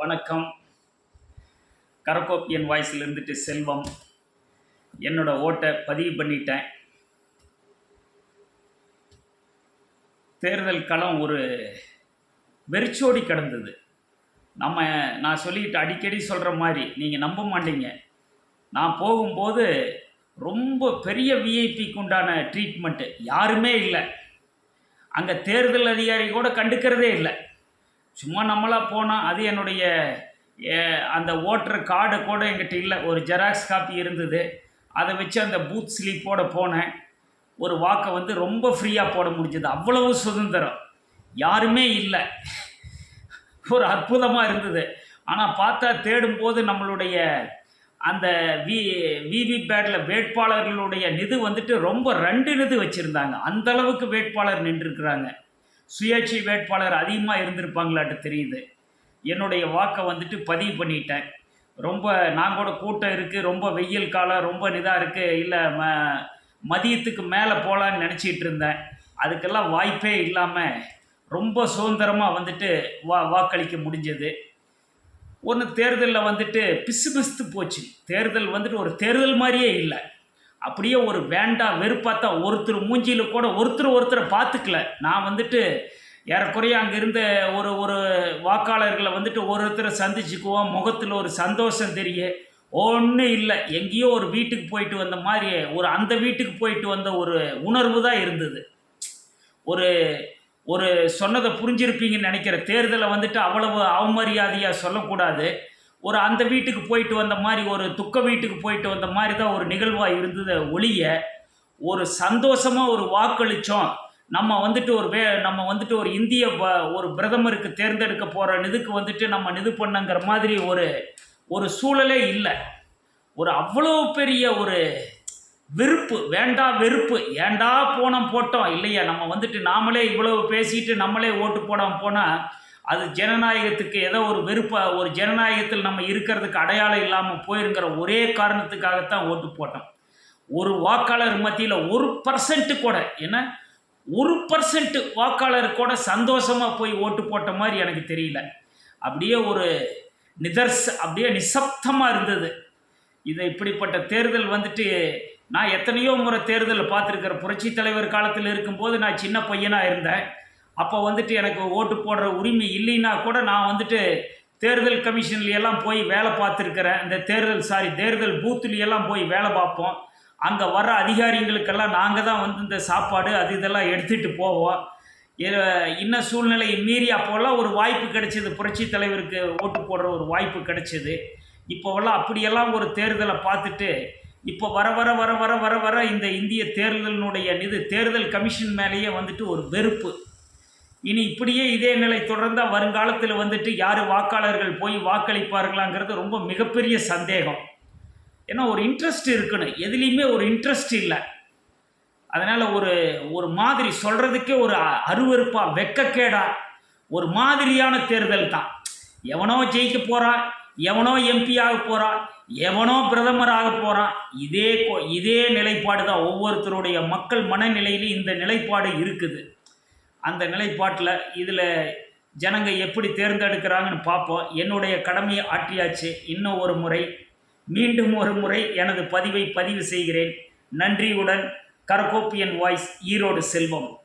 வணக்கம். கரக்கோப்பியன் வாய்ஸில் இருந்துட்டு செல்வம். என்னோட ஓட்டை பதிவு பண்ணிட்டேன். தேர்தல் களம் ஒரு வெறிச்சோடி கிடந்தது. நம்ம நான் சொல்லிக்கிட்டு அடிக்கடி சொல்கிற மாதிரி நீங்கள் நம்ப மாட்டீங்க. நான் போகும்போது ரொம்ப பெரிய விஐபிக்கு உண்டான ட்ரீட்மெண்ட்டு யாருமே இல்லை. அங்கே தேர்தல் அதிகாரி கூட கண்டுக்கிறதே இல்லை. சும்மா நம்மளாக போனால் அது என்னுடைய அந்த ஓட்டர் கார்டு கூட எங்கிட்ட இல்லை. ஒரு ஜெராக்ஸ் காப்பி இருந்தது. அதை வச்சு அந்த பூத் ஸ்லீப்போட போனேன். ஒரு வாக்கை வந்து ரொம்ப ஃப்ரீயாக போட முடிஞ்சது. அவ்வளவு சுதந்திரம். யாருமே இல்லை. ஒரு அற்புதமாக இருந்தது. ஆனால் பார்த்தா தேடும்போது நம்மளுடைய அந்த வி விவி பேட்டில் வேட்பாளர்களுடைய நிது வந்துட்டு ரொம்ப ரெண்டு நிது வச்சுருந்தாங்க. அந்த அளவுக்கு வேட்பாளர் நின்றுருக்குறாங்க. சுயேட்சை வேட்பாளர் அதிகமாக இருந்திருப்பாங்களாட்டு தெரியுது. என்னுடைய வாக்கை வந்துட்டு பதிவு பண்ணிட்டேன். ரொம்ப நான் கூட கூட்டம் இருக்குது ரொம்ப வெயில் காலம் ரொம்ப இதாக இருக்குது இல்லை ம மதியத்துக்கு மேலே போகலான்னு நினச்சிட்டு இருந்தேன். அதுக்கெல்லாம் வாய்ப்பே இல்லாமல் ரொம்ப சுதந்திரமாக வந்துட்டு வா வாக்களிக்க முடிஞ்சது. ஒன்று தேர்தலில் வந்துட்டு பிசு பிசுத்து போச்சு. தேர்தல் வந்துட்டு ஒரு தேர்தல் மாதிரியே இல்லை. அப்படியே ஒரு வேண்டாம் வெறுப்பாத்தா ஒருத்தர் மூஞ்சியில் கூட ஒருத்தர் ஒருத்தரை பார்த்துக்கல. நான் வந்துட்டு ஏறக்குறைய அங்கே இருந்த ஒரு ஒரு வாக்காளர்களை வந்துட்டு ஒருத்தரை சந்திச்சுக்குவோம். முகத்தில் ஒரு சந்தோஷம் தெரிய. ஒன்றும் இல்லை. எங்கேயோ ஒரு வீட்டுக்கு போயிட்டு வந்த மாதிரி ஒரு அந்த வீட்டுக்கு போயிட்டு வந்த ஒரு உணர்வு தான் இருந்தது. ஒரு ஒரு சொன்னதை புரிஞ்சிருப்பீங்கன்னு நினைக்கிற தேர்தலை வந்துட்டு அவ்வளவு அவமரியாதையாக சொல்லக்கூடாது. ஒரு அந்த வீட்டுக்கு போயிட்டு வந்த மாதிரி ஒரு துக்க வீட்டுக்கு போயிட்டு வந்த மாதிரி தான் ஒரு நிகழ்வாக இருந்தது ஒழிய ஒரு சந்தோஷமாக ஒரு வாக்களித்தோம் நம்ம வந்துட்டு ஒரு வே நம்ம வந்துட்டு ஒரு இந்திய ஒரு பிரதமருக்கு தேர்ந்தெடுக்க போகிற இதுக்கு வந்துட்டு நம்ம இது பண்ணங்கிற மாதிரி ஒரு ஒரு சூழலே இல்லை. ஒரு அவ்வளோ பெரிய ஒரு வெறுப்பு வேண்டா வெறுப்பு. ஏண்டா போனோம் போட்டோம் இல்லையா? நம்ம வந்துட்டு நாமளே இவ்வளோ பேசிட்டு நம்மளே ஓட்டு போடாமல் போனால் அது ஜனநாயகத்துக்கு ஏதோ ஒரு வெறுப்பா ஒரு ஜனநாயகத்தில் நம்ம இருக்கிறதுக்கு அடையாளம் இல்லாமல் போயிருங்கிற ஒரே காரணத்துக்காகத்தான் ஓட்டு போட்டோம். ஒரு வாக்காளர் மத்தியில் ஒரு பர்சன்ட்டு கூட என்ன? ஒரு பர்சன்ட் வாக்காளர் கூட சந்தோஷமாக போய் ஓட்டு போட்ட மாதிரி எனக்கு தெரியல. அப்படியே ஒரு நிதர்ஸ் அப்படியே நிசப்தமாக இருந்தது. இது இப்படிப்பட்ட தேர்தல் வந்துட்டு நான் எத்தனையோ முறை தேர்தலில் பார்த்துருக்கிற புரட்சி தலைவர் காலத்தில் இருக்கும்போது நான் சின்ன பையனாக இருந்தேன். அப்போ வந்துட்டு எனக்கு ஓட்டு போடுற உரிமை இல்லைன்னா கூட நான் வந்துட்டு தேர்தல் கமிஷன்ல எல்லாம் போய் வேலை பார்த்துருக்கிறேன். இந்த தேர்தல் சாரி தேர்தல் பூத்துலையெல்லாம் போய் வேலை பார்ப்போம். அங்கே வர அதிகாரிகளுக்கெல்லாம் நாங்கள் தான் வந்து இந்த சாப்பாடு அது இதெல்லாம் எடுத்துகிட்டு போவோம். இன்ன சூழ்நிலையை மீறி அப்போல்லாம் ஒரு வாய்ப்பு கிடைச்சது. புரட்சி தலைவருக்கு ஓட்டு போடுற ஒரு வாய்ப்பு கிடைச்சது. இப்போவெல்லாம் அப்படியெல்லாம் ஒரு தேர்தலை பார்த்துட்டு இப்போ வர வர வர வர வர வர இந்த இந்திய தேர்தலினுடைய இது தேர்தல் கமிஷன் மேலேயே வந்துட்டு ஒரு வெறுப்பு. இனி இப்படியே இதே நிலை தொடர்ந்தால் வருங்காலத்தில் வந்துட்டு யார் வாக்காளர்கள் போய் வாக்களிப்பார்களாங்கிறது ரொம்ப மிகப்பெரிய சந்தேகம். ஏன்னா ஒரு இன்ட்ரெஸ்ட் இருக்கணும். எதுலேயுமே ஒரு இன்ட்ரெஸ்ட் இல்லை. அதனால் ஒரு ஒரு மாதிரி சொல்கிறதுக்கே ஒரு அருவறுப்பாக அருவருப்பா வெக்கக்கேடா. ஒரு மாதிரியான தேர்தல் தான். எவனோ ஜெயிக்க போகிறான் எவனோ எம்பி ஆக போகிறான் எவனோ பிரதமர் ஆக போகிறான் இதே கொ- இதே நிலைப்பாடு தான் ஒவ்வொருத்தருடைய மக்கள் மனநிலையிலும் இந்த நிலைப்பாடு இருக்குது. அந்த நிலைப்பாட்டில் இதில் ஜனங்க எப்படி தேர்ந்தெடுக்கிறாங்கன்னு பார்ப்போம். என்னுடைய கடமையை ஆற்றியாச்சு இன்னும் ஒரு முறை. மீண்டும் ஒரு முறை எனது பதிவை பதிவு செய்கிறேன். நன்றியுடன் கரகோப்பியன் வாய்ஸ் ஈரோடு செல்வம்.